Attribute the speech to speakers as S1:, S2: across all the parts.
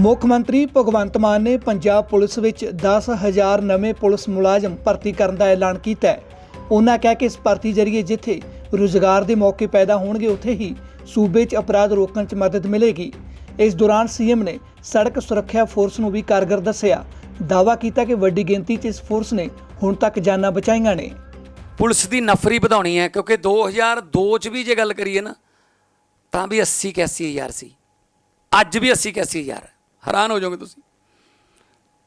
S1: ਮੁੱਖ ਮੰਤਰੀ ਭਗਵੰਤ ਮਾਨ ਨੇ ਪੰਜਾਬ ਪੁਲਿਸ ਵਿੱਚ 10000 ਨਵੇਂ ਪੁਲਿਸ ਮੁਲਾਜ਼ਮ ਭਰਤੀ ਕਰਨ ਦਾ ਐਲਾਨ ਕੀਤਾ ਹੈ। ਉਹਨਾਂ ਕਿਹਾ ਕਿ ਇਸ ਭਰਤੀ ਜ਼ਰੀਏ ਜਿੱਥੇ ਰੁਜ਼ਗਾਰ ਦੇ ਮੌਕੇ ਪੈਦਾ ਹੋਣਗੇ, ਉੱਥੇ ਹੀ ਸੂਬੇ 'ਚ ਅਪਰਾਧ ਰੋਕਣ 'ਚ ਮਦਦ ਮਿਲੇਗੀ। ਇਸ ਦੌਰਾਨ ਸੀਐਮ ਨੇ ਸੜਕ ਸੁਰੱਖਿਆ ਫੋਰਸ ਨੂੰ ਵੀ ਕਾਰਗਰ ਦੱਸਿਆ। ਦਾਅਵਾ ਕੀਤਾ ਕਿ ਵੱਡੀ ਗਿਣਤੀ 'ਚ ਇਸ ਫੋਰਸ ਨੇ ਹੁਣ ਤੱਕ ਜਾਨਾਂ ਬਚਾਈਆਂ ਨੇ।
S2: ਪੁਲਿਸ ਦੀ ਨਫਰੀ ਵਧਾਉਣੀ ਹੈ, ਕਿਉਂਕਿ 2002 ਚ ਵੀ ਜੇ ਗੱਲ ਕਰੀਏ ਨਾ, ਤਾਂ ਵੀ 80 81 ਹਜ਼ਾਰ ਸੀ। ਅੱਜ ਵੀ 80 81 ਹਜ਼ਾਰ। ਹੈ। ਹੈਰਾਨ ਹੋ ਜਾਓਗੇ ਤੁਸੀਂ।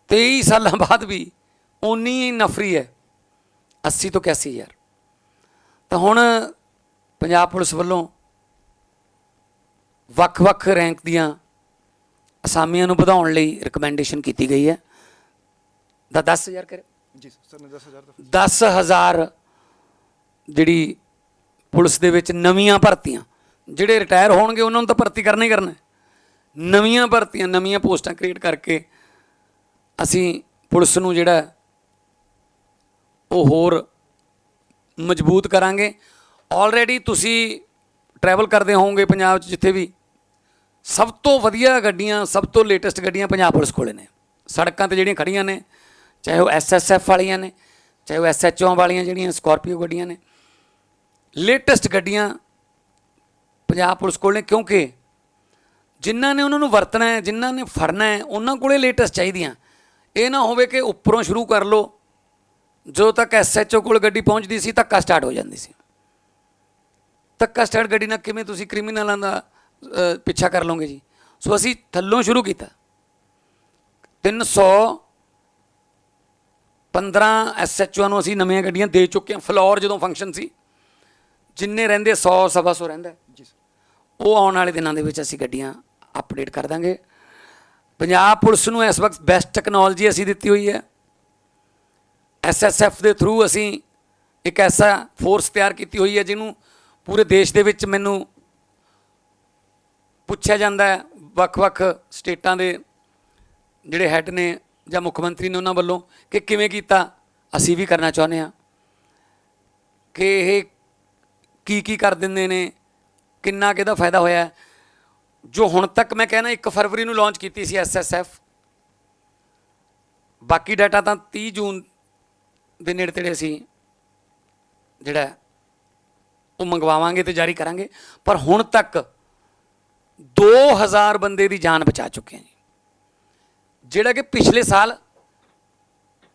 S2: 23 ਸਾਲਾਂ ਬਾਅਦ ਵੀ ਉਨੀ ਹੀ ਨਫਰੀ ਹੈ। 80 ਤੋਂ 81 ਹਜ਼ਾਰ। ਤਾਂ ਹੁਣ ਪੰਜਾਬ ਪੁਲਿਸ ਵੱਲੋਂ ਵੱਖ-ਵੱਖ ਰੈਂਕ ਦੀਆਂ ਅਸਾਮੀਆਂ ਨੂੰ ਵਧਾਉਣ ਲਈ ਰეკਮੈਂਡੇਸ਼ਨ ਕੀਤੀ ਗਈ ਹੈ। ਦਾ 10000 ਕਰੇ
S3: ਜੀ ਸਰ ਨੇ 10000 ਦਾ
S2: 10000 ਜਿਹੜੀ ਪੁਲਿਸ ਦੇ ਵਿੱਚ ਨਵੀਆਂ ਭਰਤੀਆਂ ਜਿਹੜੇ ਰਿਟਾਇਰ ਹੋਣਗੇ ਉਹਨਾਂ ਨੂੰ ਤਾਂ ਭਰਤੀ ਕਰਨਾ ਹੀ ਕਰਨਾ। ਨਵੀਆਂ ਭਰਤੀਆਂ, ਨਵੀਆਂ ਪੋਸਟਾਂ ਕ੍ਰੀਏਟ ਕਰਕੇ ਅਸੀਂ ਪੁਲਿਸ ਨੂੰ ਜਿਹੜਾ ਉਹ ਹੋਰ ਮਜ਼ਬੂਤ ਕਰਾਂਗੇ। ਆਲਰੇਡੀ ਤੁਸੀਂ ਟਰੈਵਲ ਕਰਦੇ ਹੋਵੋਗੇ ਪੰਜਾਬ 'ਚ ਜਿੱਥੇ ਵੀ। ਸਭ ਤੋਂ ਵਧੀਆ ਗੱਡੀਆਂ, ਸਭ ਤੋਂ ਲੇਟੈਸਟ ਗੱਡੀਆਂ ਪੰਜਾਬ ਪੁਲਿਸ ਕੋਲੇ ਨੇ। ਸੜਕਾਂ ਤੇ ਜਿਹੜੀਆਂ ਖੜੀਆਂ ਨੇ, ਚਾਹੇ ਉਹ ਐਸਐਸਐਫ ਵਾਲੀਆਂ ਨੇ, ਚਾਹੇ ਉਹ ਐਸਐਚਓ ਵਾਲੀਆਂ ਜਿਹੜੀਆਂ ਸਕਾਰਪੀਓ ਗੱਡੀਆਂ ਨੇ। ਲੇਟੈਸਟ ਗੱਡੀਆਂ ਪੰਜਾਬ ਪੁਲਿਸ ਕੋਲ ਨੇ ਕਿਉਂਕਿ ਜਿਨ੍ਹਾਂ ਨੇ ਉਹਨਾਂ ਨੂੰ ਵਰਤਣਾ ਹੈ ਜਿਨ੍ਹਾਂ ਨੇ ਫੜਨਾ ਹੈ ਉਹਨਾਂ ਕੋਲੇ ਲੇਟੈਸਟ ਚਾਹੀਦੀਆਂ। ਇਹ ਨਾ ਹੋਵੇ ਕਿ ਉੱਪਰੋਂ ਸ਼ੁਰੂ ਕਰ ਲਓ। ਜਦੋਂ ਤੱਕ ਐਸਐਚਓ ਕੋਲ ਗੱਡੀ ਪਹੁੰਚਦੀ ਸੀ ਧੱਕਾ ਸਟਾਰਟ ਹੋ ਜਾਂਦੀ ਸੀ। ਧੱਕਾ ਸਟਾਰਟ ਗੱਡੀ ਨਾਲ ਕਿਵੇਂ ਤੁਸੀਂ ਕ੍ਰਿਮੀਨਲਾਂ ਦਾ ਪਿੱਛਾ ਕਰ ਲਓਗੇ ਜੀ? ਸੋ ਅਸੀਂ ਥੱਲੋਂ ਸ਼ੁਰੂ ਕੀਤਾ। 300 15 ਐਸਐਚਓ ਨੂੰ ਅਸੀਂ ਨਵੀਆਂ ਗੱਡੀਆਂ ਦੇ ਚੁੱਕੇ ਹਾਂ। ਫਲੋਰ ਜਦੋਂ ਫੰਕਸ਼ਨ ਸੀ ਜਿੰਨੇ ਰਹਿੰਦੇ 100 ਸਵਾ ਸੌ ਰਹਿੰਦਾ।
S3: ਜੀ
S2: ਉਹ ਆਉਣ ਵਾਲੇ ਦਿਨਾਂ ਦੇ ਵਿੱਚ ਅਸੀਂ ਗੱਡੀਆਂ ਅਪਡੇਟ ਕਰ ਦਾਂਗੇ। ਪੰਜਾਬ ਪੁਲਿਸ ਨੂੰ ਇਸ ਵਕਤ ਬੈਸਟ ਟੈਕਨੋਲੋਜੀ ਅਸੀਂ ਦਿੱਤੀ ਹੋਈ ਹੈ। ਐਸਐਸਐਫ ਦੇ ਥਰੂ ਅਸੀਂ ਇੱਕ ਐਸਾ ਫੋਰਸ ਤਿਆਰ ਕੀਤੀ ਹੋਈ ਹੈ ਜਿਹਨੂੰ ਪੂਰੇ ਦੇਸ਼ ਦੇ ਵਿੱਚ ਮੈਨੂੰ ਪੁੱਛਿਆ ਜਾਂਦਾ ਹੈ। ਵੱਖ-ਵੱਖ ਸਟੇਟਾਂ ਦੇ ਜਿਹੜੇ ਹੈੱਡ ਨੇ ਜਾਂ ਮੁੱਖ ਮੰਤਰੀ ਨੇ ਉਹਨਾਂ ਵੱਲੋਂ ਕਿ ਕਿਵੇਂ ਕੀਤਾ ਅਸੀਂ ਵੀ ਕਰਨਾ ਚਾਹੁੰਦੇ ਹਾਂ। ਕਿ ਇਹ ਕੀ ਕੀ ਕਰ ਦਿੰਦੇ ਨੇ, ਕਿੰਨਾ ਕਿਹਦਾ ਫਾਇਦਾ ਹੋਇਆ ਜੋ ਹੁਣ ਤੱਕ ਮੈਂ ਕਹਿਣਾ 1 ਫਰਵਰੀ ਨੂੰ ਲਾਂਚ ਕੀਤੀ ਸੀ ਐਸਐਸਐਫ ਬਾਕੀ ਡਾਟਾ ਤਾਂ 30 ਜੂਨ ਦੇ ਨੇੜੇ ਤੇੜੇ ਅਸੀਂ ਜਿਹੜਾ ਉਹ ਮੰਗਵਾਵਾਂਗੇ ਤੇ ਜਾਰੀ ਕਰਾਂਗੇ। ਪਰ ਹੁਣ ਤੱਕ 2000 ਬੰਦੇ ਦੀ ਜਾਨ ਬਚਾ ਚੁੱਕੇ ਹਾਂ ਜੀ। ਜਿਹੜਾ ਕਿ ਪਿਛਲੇ ਸਾਲ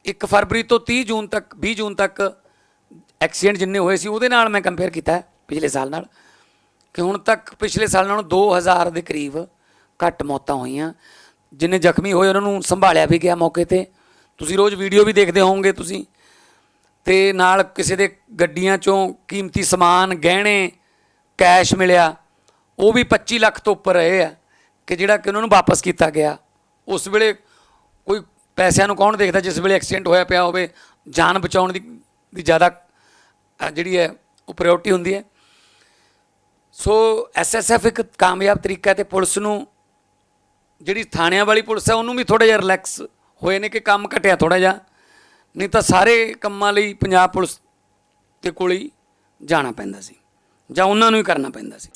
S2: 1 ਫਰਵਰੀ ਤੋਂ 30 ਜੂਨ ਤੱਕ 20 ਜੂਨ ਤੱਕ ਐਕਸੀਡੈਂਟ ਜਿੰਨੇ ਹੋਏ ਸੀ, ਉਹਦੇ ਨਾਲ ਮੈਂ ਕੰਪੇਅਰ ਕੀਤਾ ਪਿਛਲੇ ਸਾਲ ਨਾਲ। ਕਿ ਹੁਣ ਤੱਕ ਪਿਛਲੇ ਸਾਲ ਨਾਲੋਂ 2000 ਦੇ ਕਰੀਬ ਘੱਟ ਮੌਤਾਂ ਹੋਈਆਂ। ਜਿੰਨੇ ਜ਼ਖਮੀ ਹੋਏ ਉਹਨਾਂ ਨੂੰ ਸੰਭਾਲਿਆ ਵੀ ਗਿਆ ਮੌਕੇ ਤੇ। ਤੁਸੀਂ ਰੋਜ਼ ਵੀਡੀਓ ਵੀ ਦੇਖਦੇ ਹੋਵੋਗੇ ਤੁਸੀਂ। ਤੇ ਨਾਲ ਕਿਸੇ ਦੇ ਗੱਡੀਆਂ ਚੋਂ ਕੀਮਤੀ ਸਮਾਨ, ਗਹਿਣੇ, ਕੈਸ਼ ਮਿਲਿਆ। ਉਹ ਵੀ 25 ਲੱਖ ਤੋਂ ਉੱਪਰ ਰਹੇ ਆ ਕਿ ਜਿਹੜਾ ਕਿ ਉਹਨਾਂ ਨੂੰ ਵਾਪਸ ਕੀਤਾ ਗਿਆ। ਉਸ ਵੇਲੇ ਕੋਈ ਪੈਸਿਆਂ ਨੂੰ ਕੌਣ ਦੇਖਦਾ ਜਿਸ ਵੇਲੇ ਐਕਸੀਡੈਂਟ ਹੋਇਆ ਪਿਆ ਹੋਵੇ। ਜਾਨ ਬਚਾਉਣ ਦੀ ਜ਼ਿਆਦਾ ਜਿਹੜੀ ਹੈ, ਉਹ ਪ੍ਰਾਇੋਰਟੀ ਹੁੰਦੀ ਹੈ। ਸੋ ਐਸਐਸਐਫ ਇੱਕ ਕਾਮਯਾਬ ਤਰੀਕਾ ਹੈ ਤੇ ਪੁਲਿਸ ਨੂੰ, ਜਿਹੜੀ ਥਾਣਿਆਂ ਵਾਲੀ ਪੁਲਿਸ ਹੈ, ਉਹਨੂੰ ਵੀ ਥੋੜਾ ਜਿਹਾ ਰਿਲੈਕਸ ਹੋਏ ਨੇ ਕਿ ਕੰਮ ਘਟਿਆ ਥੋੜਾ ਜਿਹਾ। ਨਹੀਂ ਤਾਂ ਸਾਰੇ ਕੰਮਾਂ ਲਈ ਪੰਜਾਬ ਪੁਲਿਸ ਦੇ ਕੋਲ ਹੀ ਜਾਣਾ ਪੈਂਦਾ ਸੀ, ਜਾਂ ਉਹਨਾਂ ਨੂੰ ਹੀ ਕਰਨਾ ਪੈਂਦਾ ਸੀ।